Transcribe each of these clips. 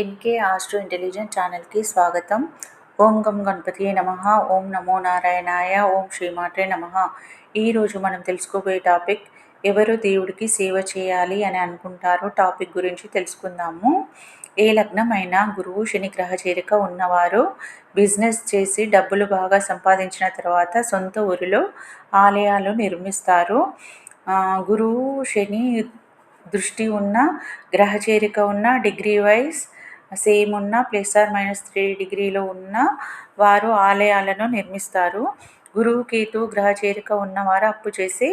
NK astro intelligent ఛానల్కి స్వాగతం. ఓం గం గణపతి నమ. ఓం నమో నారాయణాయ. ఓం శ్రీమాటే నమ. ఈరోజు మనం తెలుసుకోబోయే టాపిక్ ఎవరు దేవుడికి సేవ చేయాలి అని అనుకుంటారో టాపిక్ గురించి తెలుసుకుందాము. ఏ లగ్నం అయినా గురువు శని గ్రహ చేరిక ఉన్నవారు బిజినెస్ చేసి డబ్బులు బాగా సంపాదించిన తర్వాత సొంత ఊరిలో ఆలయాలు నిర్మిస్తారు. గురువు శని దృష్టి ఉన్న గ్రహ చేరిక ఉన్న డిగ్రీ వైజ్ సేమ్ ఉన్న ప్లస్ ఆర్ మైనస్ త్రీ డిగ్రీలో ఉన్న వారు ఆలయాలను నిర్మిస్తారు. గురువు కేతు గ్రహ చేరిక ఉన్నవారు అప్పు చేసి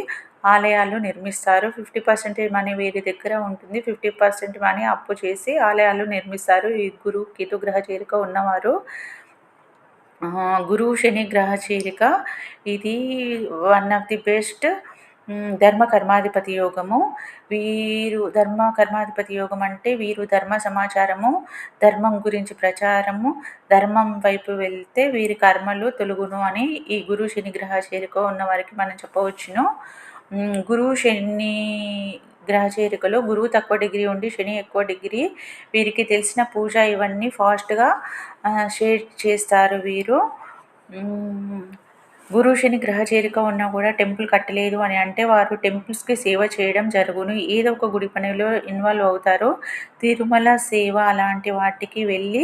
ఆలయాలు నిర్మిస్తారు. ఫిఫ్టీ పర్సెంటేజ్ మనీ వీరి దగ్గర ఉంటుంది. ఫిఫ్టీ పర్సెంట్ మనీ అప్పు చేసి ఆలయాలు నిర్మిస్తారు. ఈ గురువు కేతు గ్రహ చేరిక ఉన్నవారు. గురువు శని గ్రహ చేరిక. ఇది వన్ ఆఫ్ ది బెస్ట్ ధర్మ కర్మాధిపతి యోగము. వీరు ధర్మ కర్మాధిపతి యోగం అంటే వీరు ధర్మ సమాచారము ధర్మం గురించి ప్రచారము ధర్మం వైపు వెళ్తే వీరి కర్మలు తొలుగును అని ఈ గురు శని గ్రహ చేరిక ఉన్న వారికి మనం చెప్పవచ్చును. గురువు శని గ్రహ చేరికలో గురువు తక్కువ డిగ్రీ ఉండి శని ఎక్కువ డిగ్రీ వీరికి తెలిసిన పూజ ఇవన్నీ ఫాస్ట్గా షేర్ చేస్తారు వీరు. గురు శని గ్రహ చేరిక ఉన్నా కూడా టెంపుల్ కట్టలేదు అని అంటే వారు టెంపుల్స్కి సేవ చేయడం జరుగును. ఏదో ఒక గుడి పనిలో ఇన్వాల్వ్ అవుతారు. తిరుమల సేవ అలాంటి వాటికి వెళ్ళి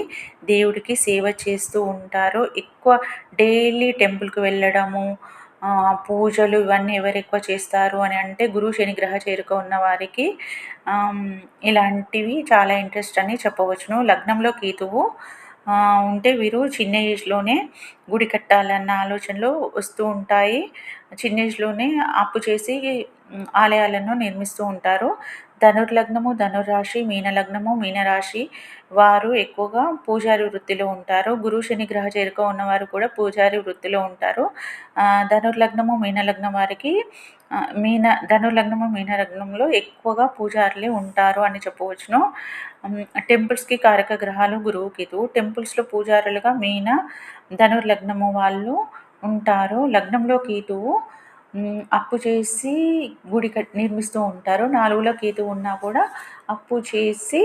దేవుడికి సేవ చేస్తూ ఉంటారు. ఎక్కువ డైలీ టెంపుల్కి వెళ్ళడము పూజలు ఇవన్నీ ఎవరు ఎక్కువ చేస్తారు అని అంటే గురు శని గ్రహ చేరుక ఉన్న వారికి ఇలాంటివి చాలా ఇంట్రెస్ట్ అని చెప్పవచ్చును. లగ్నంలో కేతువు ఉంటే వీరు చిన్న ఏజ్లోనే గుడి కట్టాలన్న ఆలోచనలు వస్తూ ఉంటాయి. చిన్న ఏజ్లోనే అప్పు చేసి ఆలయాలను నిర్మిస్తూ ఉంటారు. ధనుర్లగ్నము ధనురాశి మీనలగ్నము మీనరాశి వారు ఎక్కువగా పూజారి వృత్తిలో ఉంటారు. గురు శని గ్రహ చేరుక ఉన్నవారు కూడా పూజారి వృత్తిలో ఉంటారు. ధనుర్లగ్నము మీనలగ్నం వారికి మీన ధనుర్లగ్నము మీనలగ్నంలో ఎక్కువగా పూజారులే ఉంటారు అని చెప్పవచ్చును. టెంపుల్స్కి కారక గ్రహాలు గురువు కేతువు టెంపుల్స్లో పూజారులుగా మీన ధనుర్లగ్నము వాళ్ళు ఉంటారు. లగ్నంలో కేతువు అప్పు చేసి గుడి కట్ నిర్మిస్తూ ఉంటారు. నాలుగులో కేతు ఉన్నా కూడా అప్పు చేసి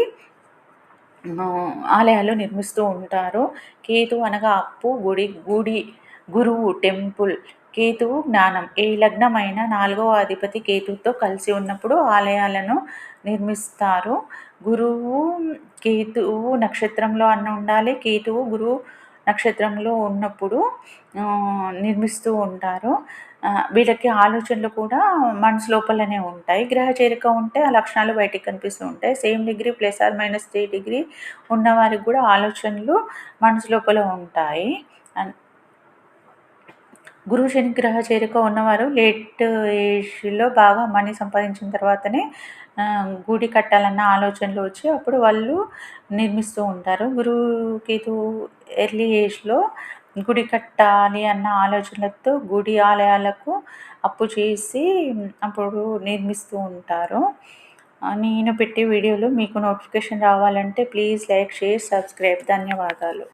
ఆలయాలు నిర్మిస్తూ ఉంటారు. కేతు అనగా అప్పు గుడి గుడి గురువు టెంపుల్ కేతువు జ్ఞానం. ఏ లగ్నమైన నాలుగవ అధిపతి కేతువుతో కలిసి ఉన్నప్పుడు ఆలయాలను నిర్మిస్తారు. గురువు కేతువు నక్షత్రంలో అన్న ఉండాలి. కేతువు గురువు నక్షత్రంలో ఉన్నప్పుడు నిర్మిస్తూ ఉంటారు. వీళ్ళకి ఆలోచనలు కూడా మనసు లోపలనే ఉంటాయి. గ్రహ చేరిక ఉంటే ఆ లక్షణాలు బయటికి కనిపిస్తూ ఉంటాయి. Same degree plus or minus three degree ఉన్నవారికి కూడా ఆలోచనలు మనసు లోపల ఉంటాయి. గురువు శనిగ్రహ చేరిక ఉన్నవారు లేట్ ఏజ్లో బాగా మనీ సంపాదించిన తర్వాతనే గుడి కట్టాలన్న ఆలోచనలు వచ్చి అప్పుడు వాళ్ళు నిర్మిస్తూ ఉంటారు. గురువు కేతు ఎర్లీ ఏజ్లో గుడి కట్టాలి అన్న ఆలోచనలతో గుడి ఆలయాలకు అప్పు చేసి అప్పుడు నిర్మిస్తూ ఉంటారు. నేను పెట్టే వీడియోలు మీకు నోటిఫికేషన్ రావాలంటే ప్లీజ్ లైక్ షేర్ సబ్స్క్రైబ్. ధన్యవాదాలు.